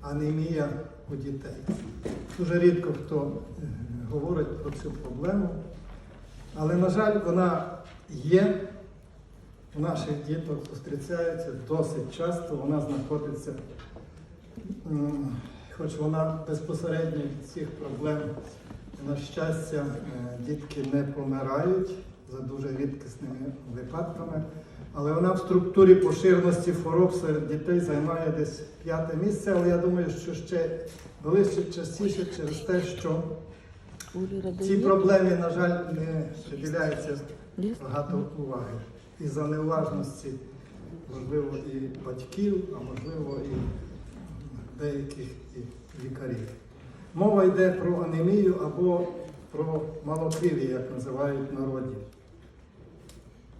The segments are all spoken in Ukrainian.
анемія у дітей. Дуже рідко хто е, говорить про цю проблему, але, на жаль, вона є. У наших діток зустрічається досить часто, вона знаходиться, хоч вона безпосередньо від цих проблем, на щастя, е, дітки не помирають за дуже рідкісними випадками, але вона в структурі поширеності хвороб серед дітей займає десь п'яте місце, але я думаю, що ще ближче, частіше через те, що цій проблемі, на жаль, не приділяється багато уваги. І за неуважності, можливо, і батьків, а можливо, і деяких і лікарів. Мова йде про анемію або про малокрів'я, як називають народі.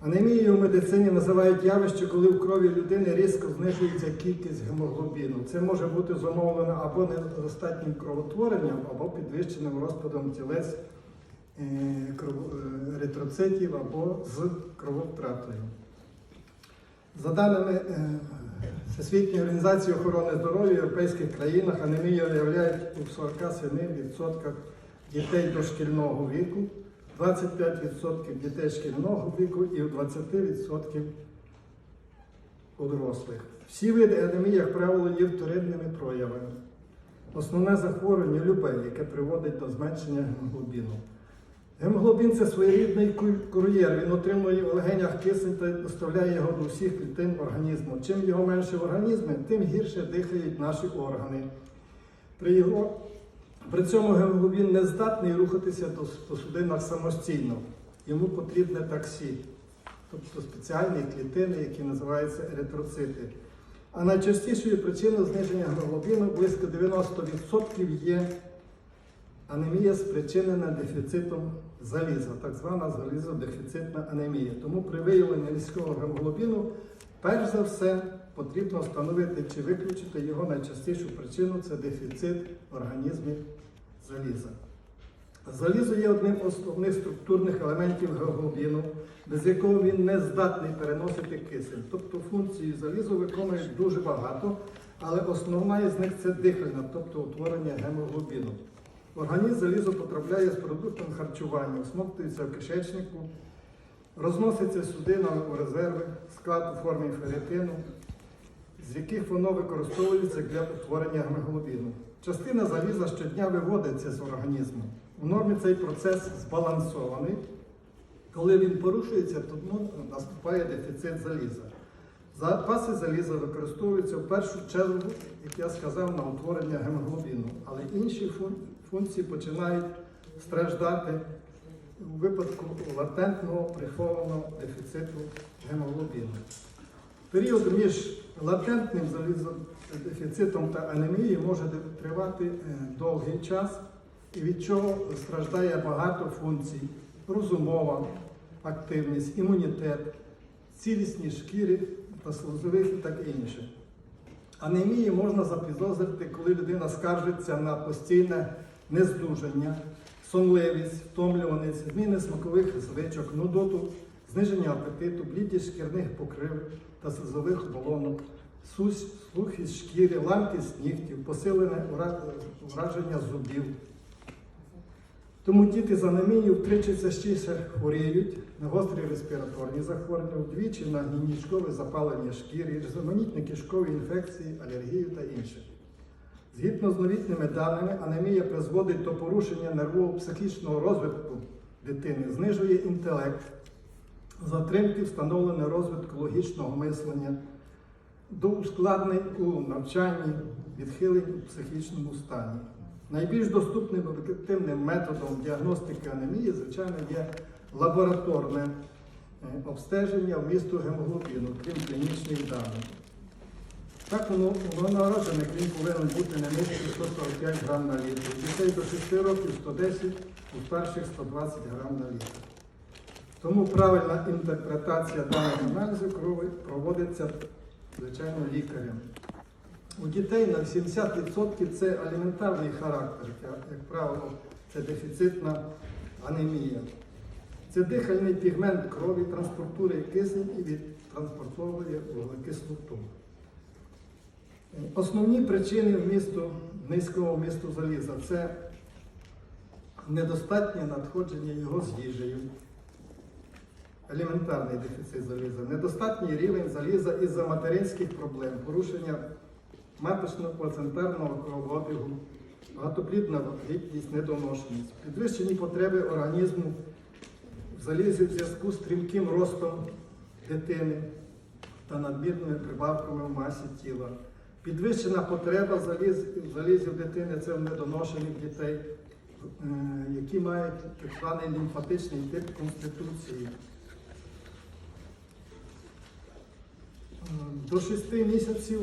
Анемією в медицині називають явище, коли в крові людини різко знижується кількість гемоглобіну. Це може бути зумовлено або недостатнім кровотворенням, або підвищеним розпадом тілець е, е, еритроцитів або з крововтратою. За даними е, Всесвітньої організації охорони здоров'я в європейських країнах анемія виявляють у 47% дітей дошкільного віку, 25% дітей шкільного віку і 20% у дорослих. Всі види анемії, як правило, є вторинними проявами. Основне захворювання любе, яке приводить до зменшення гемоглобіну. Гемоглобін це своєрідний кур'єр. Він отримує в легенях кисень та доставляє його до всіх клітин організму. Чим його менше в організмі, тим гірше дихають наші органи. При, його, при цьому гемоглобін не здатний рухатися до, судинах самостійно. Йому потрібне таксі, тобто спеціальні клітини, які називаються еритроцити. А найчастішою причиною зниження гемоглобіну близько 90% є Анемія спричинена дефіцитом заліза, так звана залізодефіцитна анемія. Тому при виявленні низького гемоглобіну, перш за все, потрібно встановити чи виключити його найчастішу причину це дефіцит в організмі заліза. Залізо є одним з основних структурних елементів гемоглобіну, без якого він не здатний переносити кисень. Тобто функції залізу виконують дуже багато, але основна із них це дихальна, тобто утворення гемоглобіну. Організм залізо потрапляє з продуктом харчування, всмоктується в кишечнику, розноситься судинами у резерви, склад у формі ферритину, з яких воно використовується для утворення гемоглобіну. Частина заліза щодня виводиться з організму. У нормі цей процес збалансований. Коли він порушується, тому наступає дефіцит заліза. Запаси заліза використовуються в першу чергу, як я сказав, на утворення гемоглобіну, але інші функції починають страждати у випадку латентного прихованого дефіциту гемоглобіну. Період між латентним залізодефіцитом та анемією може тривати е, довгий час, і від чого страждає багато функцій: розумова активність, імунітет, цілісність шкіри та слизових і так інше. Анемії можна запідозрити, коли людина скаржиться на постійне нездужання, сонливість, втомлюваність, зміни смакових звичок, нудоту, зниження апетиту, блідість шкірних покрив та слизових оболонок, сухість шкіри, ламкість нігтів, посилене вра- враження зубів. Тому діти з анемією втричі частіше хворіють на гострі респіраторні захворювання, вдвічі на гінічкове запалення шкіри, різноманітні кишкові інфекції, алергію та інше. Згідно з новітніми даними, анемія призводить до порушення нервово-психічного розвитку дитини, знижує інтелект, затримки встановлення розвитку логічного мислення, до ускладнень у навчанні, відхилень у психічному стані. Найбільш доступним ефективним методом діагностики анемії, звичайно, є лабораторне е, обстеження вмісту гемоглобіну, крім клінічних даних. Так воно новонароджених він повинен бути не нижче 145 грам на літр. Дітей до 6 років 110, у старших 120 грам на літр. Тому правильна інтерпретація даних аналізу крові проводиться, звичайно, лікарем. У дітей на 70% це аліментарний характер, як правило, це дефіцитна анемія. Це дихальний пігмент крові транспортує кисень і відтранспортовує вуглекислоту. Основні причини вмісту, низького вмісту заліза це недостатнє надходження його з їжею, елементарний дефіцит заліза, недостатній рівень заліза із-за материнських проблем, порушення маточного плацентарного кровообігу, багатоплідна вагітність, недоношеність, підвищені потреби організму в залізі в зв'язку з стрімким ростом дитини та надмірними прибавками в масі тіла. Підвищена потреба заліз, залізів дитини це в недоношених дітей, е, які мають так званий лімфатичний тип конституції. До 6 місяців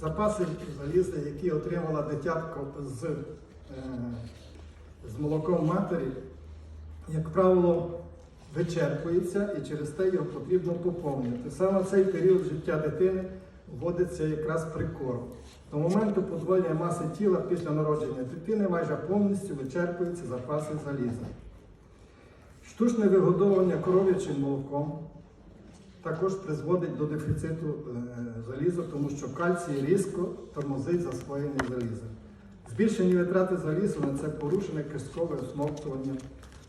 запаси заліза, які отримала дитятко з, е, з молоком матері, як правило, вичерпується і через те його потрібно поповнювати. Саме цей період життя дитини вводиться якраз прикорм. До моменту подвоєння маси тіла після народження дитини майже повністю вичерпуються запаси заліза. Штучне вигодовування коров'ячим молоком також призводить до дефіциту е, заліза, тому що кальцій різко тормозить засвоєння заліза. Збільшені витрати заліза на це порушене кишкове осмоктування,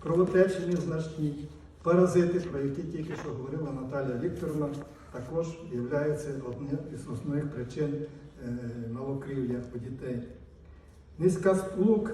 кровотечі незначні, паразити, про які тільки що говорила Наталія Вікторовна, також є однією із основних причин е, малокрів'я у дітей. Низька сплук,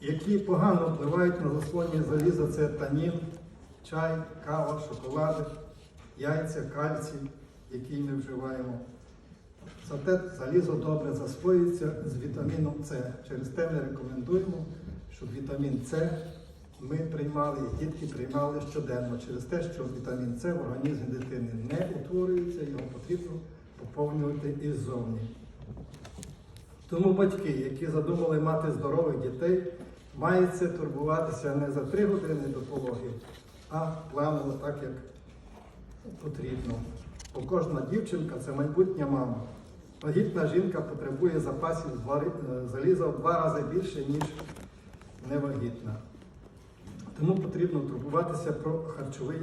які погано впливають на засвоєння заліза, це танін, чай, кава, шоколади, яйця, кальцій, який ми вживаємо. Зате залізо добре засвоюється з вітаміном С. Через те ми рекомендуємо, щоб вітамін С ми приймали, і дітки приймали щоденно, через те, що вітамін С в організмі дитини не утворюється, його потрібно поповнювати іззовні. Тому батьки, які задумали мати здорових дітей, мають це турбуватися не за три години до пологів, а планово так, як потрібно. Бо кожна дівчинка це майбутня мама. Вагітна жінка потребує запасів е, заліза в два рази більше, ніж невагітна. Тому потрібно турбуватися про харчовий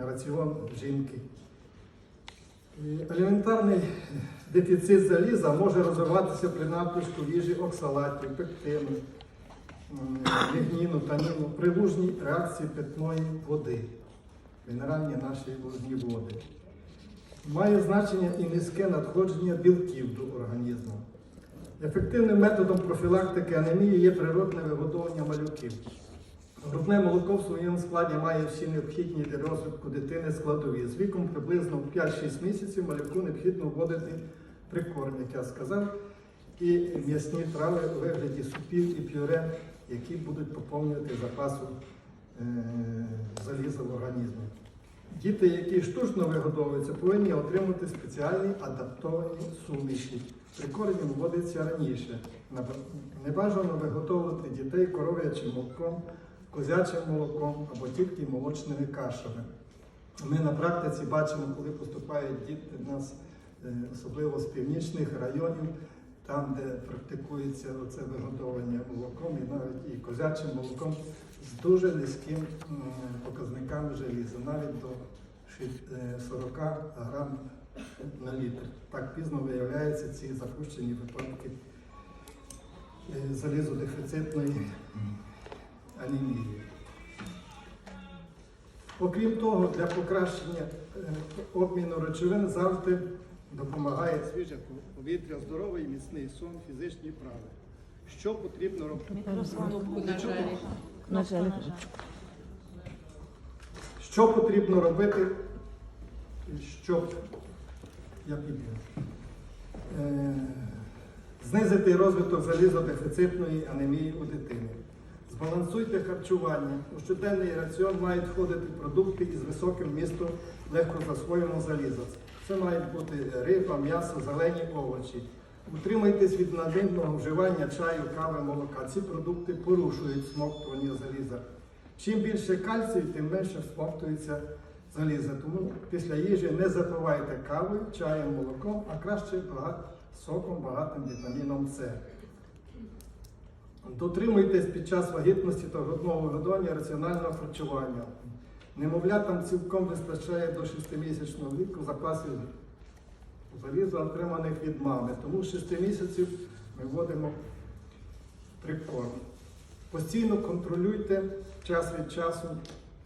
раціон жінки. Елементарний дефіцит заліза може розвиватися при надлишку їжі оксалатів, пектину, лігніну, таніну, при лужній реакції питної води, мінеральні наші лужні води. Має значення і низьке надходження білків до організму. Ефективним методом профілактики анемії є природне виготовлення малюків. Грудне молоко в своєму складі має всі необхідні для розвитку дитини складові. З віком приблизно 5-6 місяців малюку необхідно вводити прикорм, як я сказав, і м'ясні трави у вигляді супів і пюре, які будуть поповнювати запасу е, заліза в організмі. Діти, які штучно вигодовуються, повинні отримати спеціальні адаптовані суміші. Прикорм вводиться раніше. Не бажано виготовувати дітей коров'ячим молоком, козячим молоком або тільки молочними кашами. Ми на практиці бачимо, коли поступають діти в нас, е, особливо з північних районів, там, де практикується оце виготовлення молоком і навіть і козячим молоком з дуже низьким показниками желіза, навіть до е, 40 грам на літр. Так пізно виявляються ці запущені випадки е, залізодефіцитної анемії. Окрім того, для покращення е, обміну речовин завжди допомагає свіже повітря, здоровий, міцний сон, фізичні вправи. Що потрібно робити? Що потрібно робити, щоб я підняв, е, знизити розвиток залізодефіцитної анемії у дитини. Збалансуйте харчування. У щоденний раціон мають входити продукти із високим вмістом легкозасвоєного заліза. Це мають бути риба, м'ясо, зелені овочі. Утримайтесь від надмірного вживання чаю, кави, молока. Ці продукти порушують смоктування заліза. Чим більше кальцію, тим менше всмоктується заліза. Тому після їжі не запивайте кавою, чаєм, молоком, а краще соком, багатим вітаміном С. Дотримуйтесь під час вагітності та грудного вигодування раціонального харчування. Немовлятам цілком вистачає до 6-місячного віку запасів заліза, отриманих від мами. Тому з 6 місяців ми вводимо прикорм. Постійно контролюйте час від часу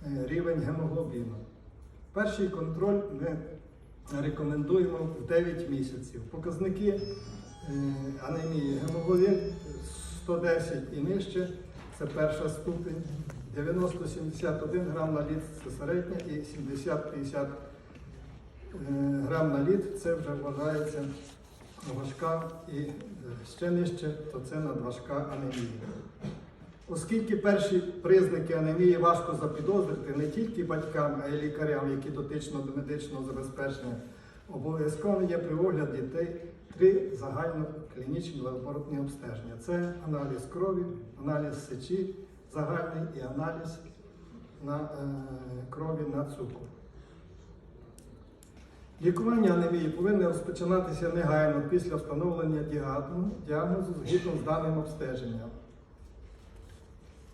е, рівень гемоглобіну. Перший контроль ми рекомендуємо в 9 місяців. Показники е, анемії гемоглобін 110 і нижче це перша ступень, 90-71 грам на літр це середня і 70-50 е, грам на літр це вже вважається важка і е, ще нижче, то це надважка анемія. Оскільки перші признаки анемії важко запідозрити не тільки батькам, а й лікарям, які дотично до медичного забезпечення, обов'язково є при огляді дітей три загальноклінічні лабораторні обстеження. Це аналіз крові, аналіз сечі загальний і аналіз на е, крові на цукор. Лікування анемії повинно розпочинатися негайно після встановлення діагнозу, згідно з даним обстеженням.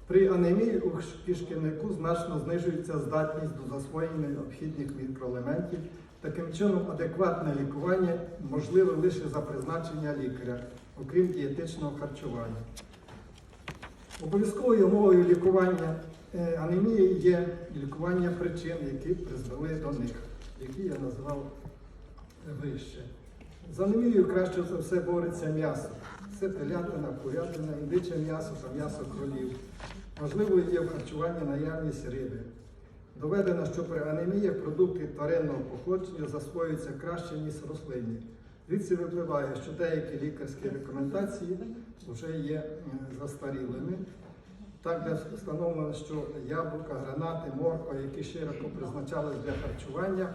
При анемії у кишківнику значно знижується здатність до засвоєння необхідних мікроелементів. Таким чином, адекватне лікування можливе лише за призначення лікаря, окрім дієтичного харчування. Обов'язковою умовою лікування е, анемії є лікування причин, які призвели до них, які я назвав вище. З анемією краще за все бореться м'ясо. Це телятина, курятина, індиче м'ясо та м'ясо кролів. Важливою є в харчуванні наявність риби. Доведено, що при анеміях продукти тваринного походження засвоюються краще, ніж рослинні. Звідси випливає, що деякі лікарські рекомендації вже є е, застарілими. Так, де встановлено, що яблука, гранати, морква, які широко призначались для харчування,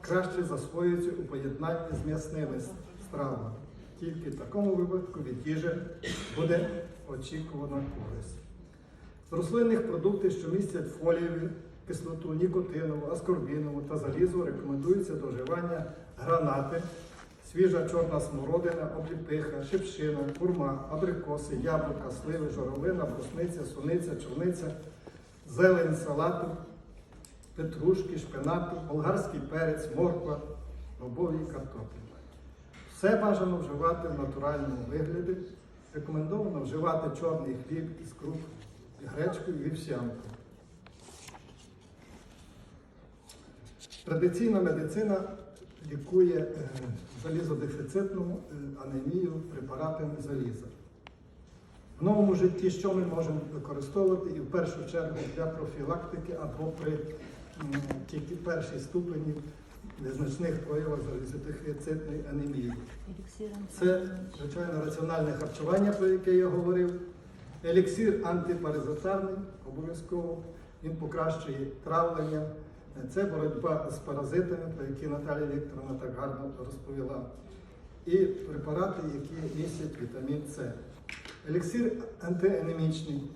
краще засвоюються у поєднанні з м'ясними стравами. Тільки в такому випадку від їжі буде очікувана користь. З рослинних продуктів, що містять фолієві, кислоту, нікотинову, аскорбінову та залізу, рекомендується до вживання гранати, свіжа чорна смородина, обліпиха, шипшина, курма, абрикоси, яблука, сливи, журавлина, брусниця, суниця, чорниця, зелень салату, петрушки, шпинату, болгарський перець, морква, бобові картоплі. Все бажано вживати в натуральному вигляді. Рекомендовано вживати чорний хліб із круп, гречку і вівсянку. Традиційна медицина лікує е, залізодефіцитну е, анемію препаратами заліза. В новому житті що ми можемо використовувати і в першу чергу для профілактики або при тільки першій ступені незначних проявах залізодефіцитної анемії. Це, звичайно, раціональне харчування, про яке я говорив. Еліксир антипаразитарний, обов'язково. Він покращує травлення. Це боротьба з паразитами, про які Наталія Вікторовна так гарно розповіла. І препарати, які містять вітамін С. Еліксир антианемічний.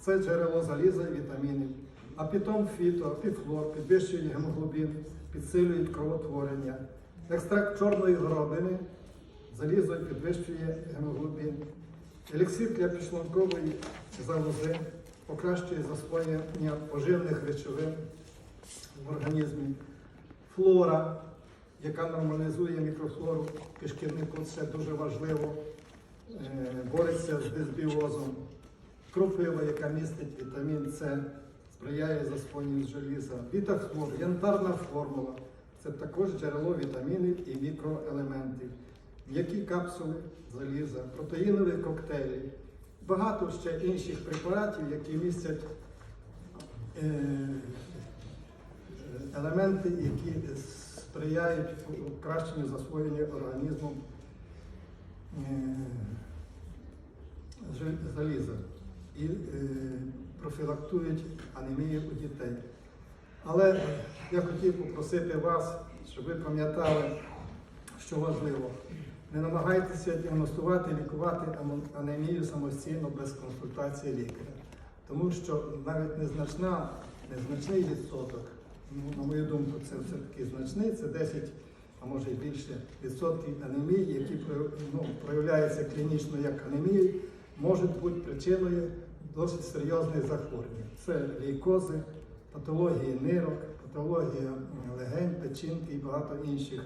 Це джерело заліза і вітамінів. Апітом фіто, апіфлор підвищує гемоглобін, підсилюють кровотворення. Екстракт чорної горобини залізо підвищує гемоглобін. Еліксир для підшлункової залози покращує засвоєння поживних речовин в організмі. Флора, яка нормалізує мікрофлору кишківнику, це дуже важливо. Е, Бореться з дисбіозом. Кропива, яка містить вітамін С, сприяє засвоєнню желіза. Вітафлор, янтарна формула. Це також джерело вітамінів і мікроелементів. М'які капсули заліза, протеїнові коктейлі, багато ще інших препаратів, які містять е, елементи, які сприяють покращенню засвоєння організмом е, заліза і е, профілактують анемію у дітей. Але я хотів попросити вас, щоб ви пам'ятали, що важливо. Не намагайтеся діагностувати, лікувати анемію самостійно без консультації лікаря. Тому що навіть незначна, незначний відсоток, ну, на мою думку, це все-таки значний, це 10, а може й більше відсотків анемії, які ну, проявляються клінічно як анемії, можуть бути причиною досить серйозних захворювань. Це лейкози, патології нирок, патологія легень, печінки і багато інших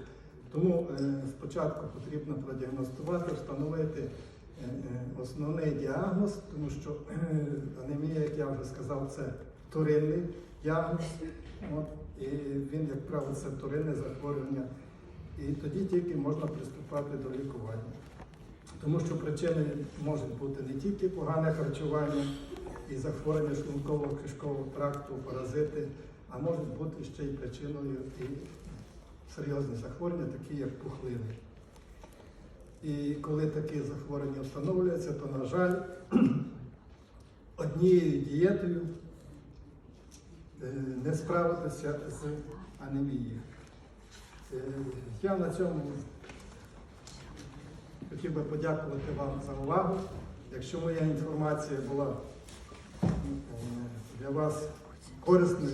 Тому е, спочатку потрібно продіагностувати, встановити е, е, основний діагноз, тому що анемія, як я вже сказав, це вторинний діагноз. От, і він, як правило, це вторинне захворювання. І тоді тільки можна приступати до лікування. Тому що причини можуть бути не тільки погане харчування і захворювання шлункового кишкового тракту, паразити, а можуть бути ще й причиною і серйозні захворювання, такі як пухлини. І коли такі захворювання встановлюються, то, на жаль, однією дієтою не справитися з анемією. Е, Я на цьому хотів би подякувати вам за увагу. Якщо моя інформація була е, для вас корисною,